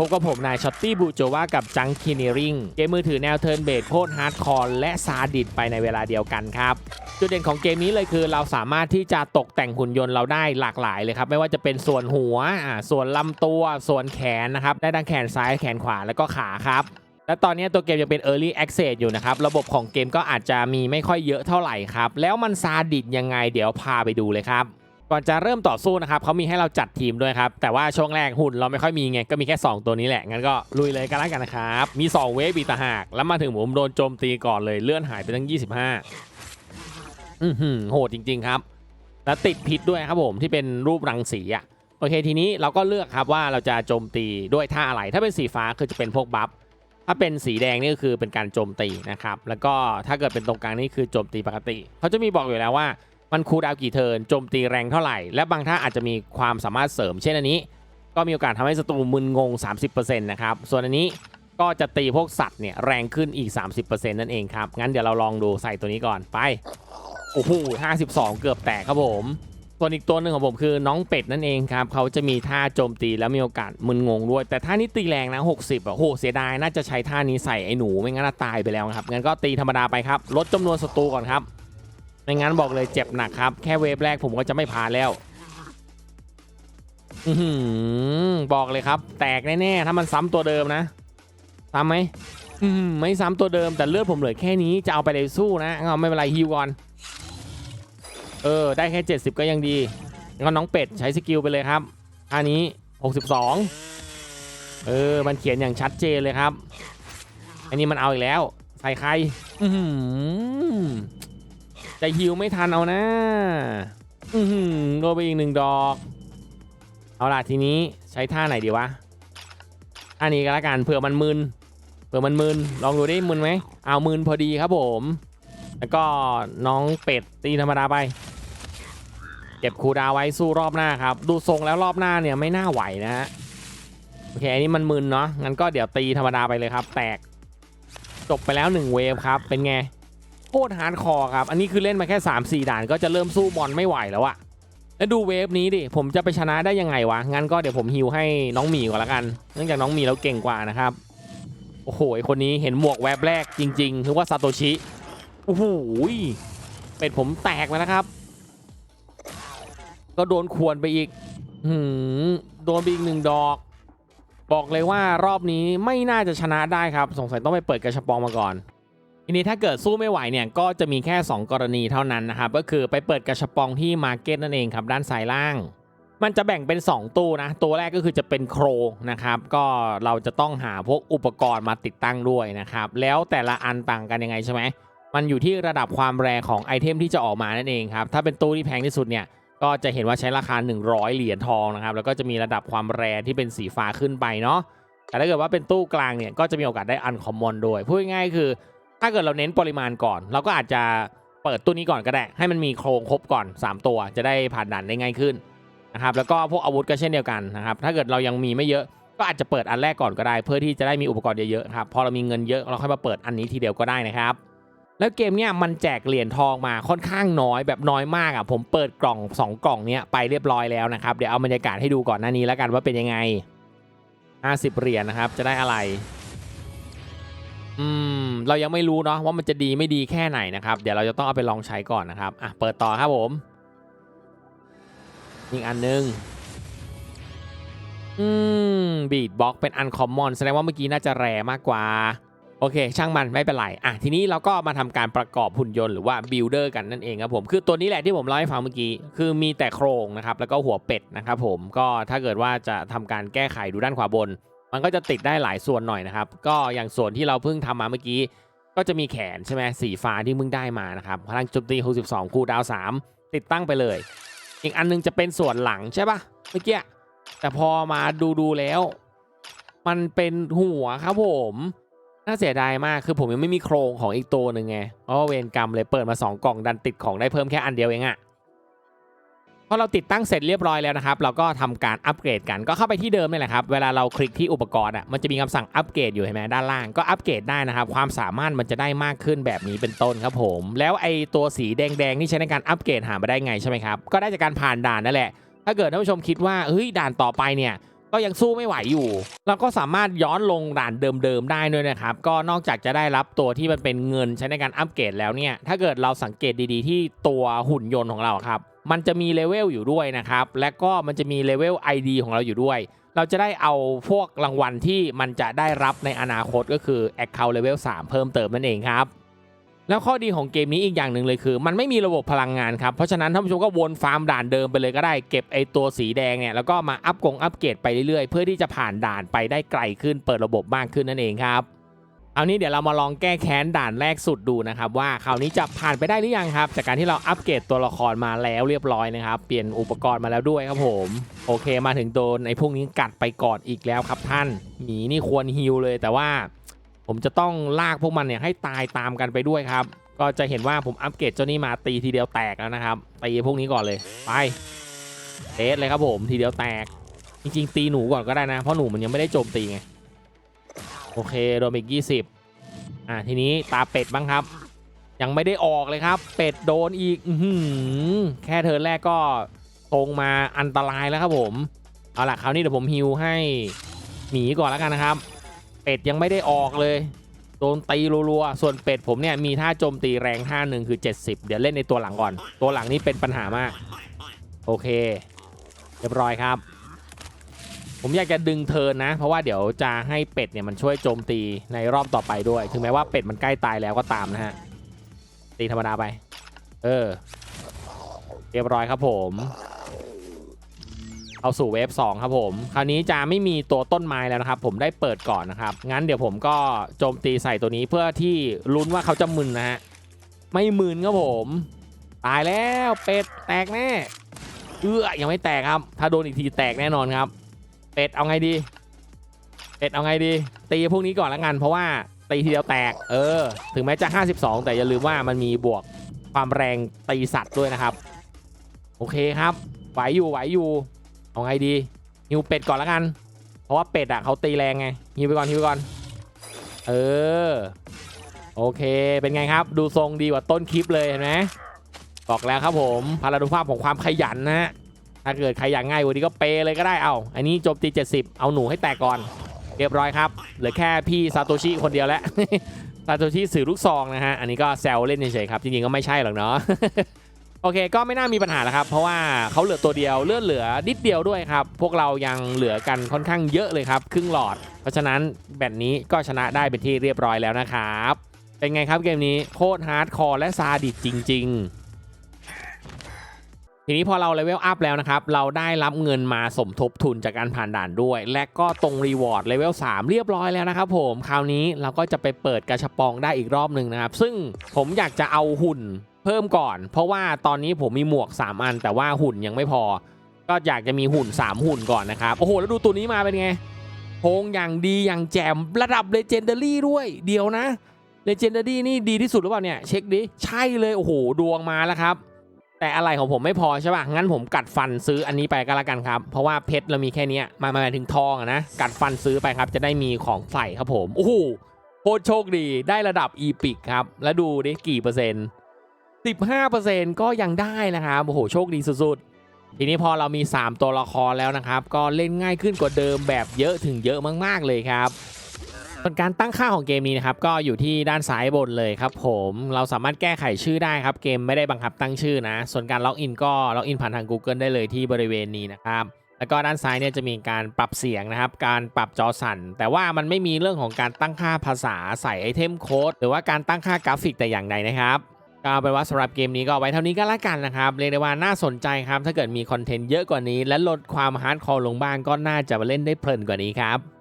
พบกับผมนายช็อตตี้บูโจวากับจังคินีริงเกมมือถือแนวเทิร์นเบสโคตรฮาร์ดคอร์และซาดิสไปในเวลาเดียวกันครับ จุดเด่นของเกมนี้เลยคือเราสามารถที่จะตกแต่งหุ่นยนต์เราได้หลากหลายเลยครับ ไม่ว่าจะเป็นส่วนหัวอ่าส่วนลำตัว ส่วนแขนนะครับ ได้ทั้งแขนซ้ายแขนขวาแล้วก็ขาครับและตอนนี้ตัวเกมยังเป็น Early Access อยู่นะครับ ระบบของเกมก็อาจจะมีไม่ค่อยเยอะเท่าไหร่ครับ แล้วมันซาดิสยังไงเดี๋ยวพาไปดูเลยครับ ก่อนจะเริ่มต่อสู้นะครับเขามีให้เราจัดทีมด้วยครับ แต่ว่าช่วงแรกหุ่นเราไม่ค่อยมีไง ก็มีแค่ 2 ตัวนี้แหละ งั้นก็ลุยเลยกันแล้วกันนะครับ มี 2 เวฟอีกต่างหาก แล้วมาถึงผมโดนโจมตีก่อนเลยเลื่อนหายไปทั้ง 25 อือหือโหดจริง ๆครับ แล้วติดพิษด้วยครับผมที่เป็นรูปรังสีอะโอเคทีนี้เราก็เลือกครับว่าเราจะโจมตีด้วยท่าอะไร ถ้าเป็นสีฟ้าคือจะเป็นพวกบัฟถ้าเป็นสีแดงนี่ก็คือเป็นการโจมตีนะครับแล้วก็ถ้าเกิดเป็นตรงกลางนี่คือโจมตีปกติเขาจะมีบอกอยู่แล้วว่า มันคูลดาวกี่เทิร์นโจมตีแรงเท่าไหร่ และบางท่าอาจจะมีความสามารถเสริม เช่นอันนี้ ก็มีโอกาสทำให้ศัตรูมึนงง 30%นะครับ ส่วนอันนี้ก็จะตีพวกสัตว์เนี่ยแรงขึ้นอีก 30%นั่นเองครับ งั้นเดี๋ยวเราลองดูใส่ตัวนี้ก่อนไปโอ้โห52 เกือบแตกครับผมส่วนอีกตัวหนึ่งของผมคือน้องเป็ดนั่นเองครับเขาจะมีท่าโจมตีแล้วมีโอกาสมึนงงด้วย แต่ท่านี้ตีแรงนะ 60อะโหเสียดายน่าจะใช้ท่านี้ใส่ไอ้หนูไม่งั้นตายไปแล้วครับงั้นก็ตีธรรมดาไปครับลดจำนวนศัตรูก่อนครับ ไม่งั้นบอกเลยเจ็บหนักครับ แค่เวฟแรกผมก็จะไม่ผ่านแล้วอบอกเลยครับ แตกแน่ๆถ้ามันซ้ำตัวเดิมนะซ้ำไหมไม่ซ้ำตัวเดิมแต่เลือดผมเหลือแค่นี้จะเอาไปเลยสู้นะเอาไม่เป็นไรฮิวก่อน เออ ได้แค่ 70 ก็ยังดีงั้นน้องเป็ดใช้สกิลไปเลยครับอันนี้ 62 เออ มันเขียนอย่างชัดเจนเลยครับ อันนี้มันเอาอีกแล้ว ใส่ใคร อื จะฮิวไม่ทันเอานะอือหือโดนไปอีกหนึ่งดอก เอาล่ะทีนี้ใช้ท่าไหนดีวะอันนี้ก็แล้วกันเผื่อมันมึนเผื่อมันมึนลองดูดิมึนไหมเอามึนพอดีครับผม แล้วก็น้องเป็ดตีธรรมดาไปเก็บคูดาไว้สู้รอบหน้าครับ ดูทรงแล้วรอบหน้าเนี่ยไม่น่าไหวนะฮะโอเคอันนี้มันมึนเนาะงั้นก็เดี๋ยวตีธรรมดาไปเลยครับ แตกจบไปแล้ว1เวฟครับเป็นไง โคตรฮาร์ดคอร์ครับ อันนี้คือเล่นมาแค่ 3-4 ด่านก็จะเริ่มสู้บอลไม่ไหวแล้วอะแล้วดูเวฟนี้ดิ ผมจะไปชนะได้ยังไงวะ งั้นก็เดี๋ยวผมฮิวให้น้องหมีก่อนละกัน เนื่องจากน้องหมีเราเก่งกว่านะครับ โอ้โหคนนี้เห็นหมวกแวบแรกจริงๆคือว่าซาโตชิ โอ้โหเป็ดผมแตกแล้วครับ ก็โดนขวนไปอีกหืมโดนไปอีกหนึ่งดอก บอกเลยว่ารอบนี้ไม่น่าจะชนะได้ครับ สงสัยต้องไปเปิดกระชับปองมาก่อน ทีนี้ถ้าเกิดสู้ไม่ไหวเนี่ยก็จะมีแค่ 2 กรณีเท่านั้นนะครับก็คือไปเปิดกระชับปองที่มาร์เก็ตนั่นเองครับด้านซ้ายล่าง มันจะแบ่งเป็น 2 ตู้นะ ตัวแรกก็คือจะเป็นโครนะครับก็เราจะต้องหาพวกอุปกรณ์มาติดตั้งด้วยนะครับแล้วแต่ละอันต่างกันยังไงใช่ไหมมันอยู่ที่ระดับความแรงของไอเทมที่จะออกมานั่นเองครับถ้าเป็นตู้ที่แพงที่สุดเนี่ยก็จะเห็นว่าใช้ราคา 100 เหรียญทองนะครับแล้วก็จะมีระดับความแรงที่เป็นสีฟ้าขึ้นไปเนาะแต่ถ้าเกิดว่าเป็นตู้กลางเนี่ยก็จะมีโอกาสได้อันคอมมอนด้วยพูดง่ายๆคือ ถ้าเกิดเราเน้นปริมาณก่อน เราก็อาจจะเปิดตู้นี้ก่อนก็ได้ ให้มันมีโครงครบก่อน 3 ตัวจะได้ผ่านด่านได้ง่ายขึ้นนะครับแล้วก็พวกอาวุธก็เช่นเดียวกันนะครับถ้าเกิดเรายังมีไม่เยอะก็อาจจะเปิดอันแรกก่อนก็ได้ เพื่อที่จะได้มีอุปกรณ์เยอะๆครับพอเรามีเงินเยอะเราค่อยมาเปิดอันนี้ทีเดียวก็ได้นะครับ แล้วเกมเนี่ยมันแจกเหรียญทองมาค่อนข้างน้อยแบบน้อยมากอะผมเปิดกล่อง 2 กล่องเนี้ยไปเรียบร้อยแล้วนะครับเดี๋ยวเอาบรรยากาศให้ดูก่อนหน้านี้แล้วกันว่าเป็นยังไง 50 เหรียญนะครับจะได้อะไร อืมเรายังไม่รู้เนาะว่ามันจะดีไม่ดีแค่ไหนนะครับ เดี๋ยวเราจะต้องเอาไปลองใช้ก่อนนะครับอะเปิดต่อครับผมอีกอันหนึงอืมบีดบ็อกเป็นอันคอมมอนแสดงว่าเมื่อกี้น่าจะแรมากกว่า โอเค ช่างมันไม่เป็นไรอะทีนี้เราก็มาทำการประกอบหุ่นยนต์หรือว่าบิลเดอร์กันนั่นเองครับผม คือตัวนี้แหละที่ผมเล่าให้ฟังเมื่อกี้ คือมีแต่โครงนะครับ แล้วก็หัวเป็ดนะครับผมก็ถ้าเกิดว่าจะทำการแก้ไขดูด้านขวาบน มันก็จะติดได้หลายส่วนหน่อยนะครับ ก็อย่างส่วนที่เราเพิ่งทำมาเมื่อกี้ ก็จะมีแขนใช่ไหมสีฟ้าที่เพิ่งได้มานะครับพลังโจมตี62คูดาว 3 ติดตั้งไปเลย อีกอันนึงจะเป็นส่วนหลังใช่ปะเมื่อกี้แต่พอมาดูดูแล้ว มันเป็นหัวครับผมน่าเสียดายมากคือผมยังไม่มีโครงของอีกตัวหนึ่งไงเพราะเวรกรรมเลยเปิดมา 2 กล่องดันติดของได้เพิ่มแค่อันเดียวเองอะ พอเราติดตั้งเสร็จเรียบร้อยแล้วนะครับ เราก็ทำการอัปเกรดกันก็เข้าไปที่เดิมนี่แหละครับ เวลาเราคลิกที่อุปกรณ์อะมันจะมีคำสั่งอัปเกรดอยู่เห็นไหมด้านล่างก็อัปเกรดได้นะครับ ความสามารถมันจะได้มากขึ้นแบบนี้เป็นต้นครับผม แล้วไอตัวสีแดงๆที่ใช้ในการอัปเกรดหามาได้ไงใช่ไหมครับก็ได้จากการผ่านด่านนั่นแหละ ถ้าเกิดท่านผู้ชมคิดว่าเฮ้ยด่านต่อไปเนี่ยก็ยังสู้ไม่ไหวอยู่แล้วก็สามารถย้อนลงด่านเดิมๆได้ด้วยนะครับ ก็นอกจากจะได้รับตัวที่มันเป็นเงินใช้ในการอัปเกรดแล้วเนี่ย ถ้าเกิดเราสังเกตดีๆ ที่ตัวหุ่นยนต์ของเราครับ มันจะมีเลเวลอยู่ด้วยนะครับ และก็มันจะมีเลเวล ID ของเราอยู่ด้วย เราจะได้เอาพวกรางวัลที่มันจะได้รับในอนาคตก็คือ Account Level 3 เพิ่มเติมนั่นเองครับแล้วข้อดีของเกมนี้อีกอย่างหนึ่งเลยคือ มันไม่มีระบบพลังงานครับ เพราะฉะนั้นท่านผู้ชมก็วนฟาร์มด่านเดิมไปเลยก็ได้เก็บไอตัวสีแดงเนี่ยแล้วก็มาอัพกงอัพเกรดไปเรื่อยๆ เพื่อที่จะผ่านด่านไปได้ไกลขึ้นเปิดระบบมากขึ้นนั่นเองครับ เอานี้เดี๋ยวเรามาลองแก้แค้นด่านแรกสุดดูนะครับว่าคราวนี้จะผ่านไปได้หรือยังครับ จากการที่เราอัปเกรดตัวละครมาแล้วเรียบร้อยนะครับเปลี่ยนอุปกรณ์มาแล้วด้วยครับผมโอเคมาถึงโดนไอ้พวกนี้กัดไปก่อนอีกแล้วครับท่านหมีนี่ควรฮิวเลยแต่ว่า ผมจะต้องลากพวกมันเนี่ยให้ตายตามกันไปด้วยครับ ก็จะเห็นว่าผมอัปเกรดเจ้านี่มาตีทีเดียวแตกแล้วนะครับตีพวกนี้ก่อนเลยไปเทสเลยครับผมทีเดียวแตกจริงๆตีหนูก่อนก็ได้นะเพราะหนูมันยังไม่ได้โจมตีไง โอเคโดนอีกยี่สิบอะทีนี้ตาเป็ดบ้างครับ ยังไม่ได้ออกเลยครับ เป็ดโดนอีกอืแค่เธอแรกก็ตรงมาอันตรายแล้วครับผม เอาล่ะคราวนี้เดี๋ยวผมฮิวให้หมีก่อนแล้วกันนะครับ เป็ดยังไม่ได้ออกเลย โดนตีรัวๆ ส่วนเป็ดผมเนี่ยมีท่าโจมตีแรงท่าหนึ่งคือ 70 เดี๋ยวเล่นในตัวหลังก่อน ตัวหลังนี่เป็นปัญหามาก โอเค เรียบร้อยครับ ผมอยากจะดึงเทิร์นนะ เพราะว่าเดี๋ยวจะให้เป็ดเนี่ยมันช่วยโจมตีในรอบต่อไปด้วย ถึงแม้ว่าเป็ดมันใกล้ตายแล้วก็ตามนะฮะ ตีธรรมดาไป เออ เรียบร้อยครับผม เอาสู่เวฟ2ครับผม คราวนี้จะไม่มีตัวต้นไม้แล้วนะครับ ผมได้เปิดก่อนนะครับ งั้นเดี๋ยวผมก็โจมตีใส่ตัวนี้เพื่อที่ลุ้นว่าเขาจะมึนนะฮะ ไม่มึนครับผม ตายแล้วเป็ดแตกแน่ เอื้อยังไม่แตกครับ ถ้าโดนอีกทีแตกแน่นอนครับ เป็ดเอาไงดี เป็ดเอาไงดี ตีพวกนี้ก่อนล้วกัน เพราะว่าตีทีเดียวแตก เออ ถึงแม้จะ 52 แต่อย่าลืมว่ามันมีบวกความแรงตีสัตว์ด้วยนะครับ โอเคครับ ไหวอยู่ไหวอยู่ เอาไงดีฮิวเป็ดก่อนล้วกัน เพราะว่าเป็ดอะเขาตีแรงไงฮิวไปก่อนฮิวไปก่อน เออ โอเค เป็นไงครับ ดูทรงดีกว่าต้นคลิปเลยเห็นไหมบอกแล้วครับผมพารานุภาพของความขยันนะฮะ ถ้าเกิดใครอยากง่ายกว่านี้ก็เปย์เลยก็ได้เอา อันนี้จมตี70 เอาหนูให้แตกก่อน เรียบร้อยครับเหลือแค่พี่ซาโตชิคนเดียวแล้วซาโตชิสื่อลูกซองนะฮะอันนี้ก็แซวเล่นเฉยๆครับจริงๆก็ไม่ใช่หรอกเนาะโอเคก็ไม่น่ามีปัญหาแล้วครับ เพราะว่าเขาเหลือตัวเดียวเลือดเหลือนิดเดียวด้วยครับ พวกเรายังเหลือกันค่อนข้างเยอะเลยครับ ครึ่งหลอด เพราะฉะนั้นแบบนี้ก็ชนะได้เป็นที่เรียบร้อยแล้วนะครับ เป็นไงครับเกมนี้โคตรฮาร์ดคอร์และซาดิสจริง ๆ ทีนี้พอเราเลเวลอัพแล้วนะครับ เราได้รับเงินมาสมทบทุนจากการผ่านด่านด้วย และก็ตรงรีวอร์ดเลเวล3เรียบร้อยแล้วนะครับผม คราวนี้เราก็จะไปเปิดกระชับปองได้อีกรอบหนึ่งนะครับ ซึ่งผมอยากจะเอาหุ่นเพิ่มก่อน เพราะว่าตอนนี้ผมมีหมวก 3 อัน แต่ว่าหุ่นยังไม่พอ ก็อยากจะมีหุ่น 3 หุ่นก่อนนะครับ โอ้โห แล้วดูตัวนี้มาเป็นไงโพงอย่างดีอย่างแจ่มระดับเลเจนดารี่ด้วย เดียวนะเลเจนดารี่นี่ดีที่สุดหรือเปล่าเนี่ยเช็คดิใช่เลยโอ้โหดวงมาแล้วครับ แต่อะไรของผมไม่พอใช่ป่ะ งั้นผมกัดฟันซื้ออันนี้ไปก็แล้วกันครับ เพราะว่าเพชรเรามีแค่นี้มามาถึงทองนะ กัดฟันซื้อไปครับ จะได้มีของใส่ครับผม โอ้โหโคตรโชคดี ได้ระดับอีพิกครับ แล้วดูดิกี่เปอร์เซ็นต์15เปอร์เซ็นต์ก็ยังได้นะครับ โอ้โห โชคดีสุดๆ ทีนี้พอเรามี 3 ตัวละครแล้วนะครับ ก็เล่นง่ายขึ้นกว่าเดิมแบบเยอะถึงเยอะมากๆเลยครับ ส่วนการตั้งค่าของเกมนี้นะครับก็อยู่ที่ด้านซ้ายบนเลยครับผมเราสามารถแก้ไขชื่อได้ครับเกมไม่ได้บังคับตั้งชื่อนะ ส่วนการล็อกอินก็ล็อกอินผ่านทาง Google ได้เลยที่บริเวณนี้นะครับแล้วก็ด้านซ้ายเนี่ยจะมีการปรับเสียงนะครับ การปรับจอสั่น แต่ว่ามันไม่มีเรื่องของการตั้งค่าภาษาใส่ไอเทมโค้ดหรือว่าการตั้งค่ากราฟิกแต่อย่างใดนะครับก็เป็นว่าสำหรับเกมนี้ก็ไว้เท่านี้ก็แล้วกันนะครับ เรียกได้ว่าน่าสนใจครับ ถ้าเกิดมีคอนเทนต์เยอะกว่านี้ และลดความฮาร์ดคอร์ลงบ้างก็น่าจะมาเล่นได้เพลินกว่านี้ครับ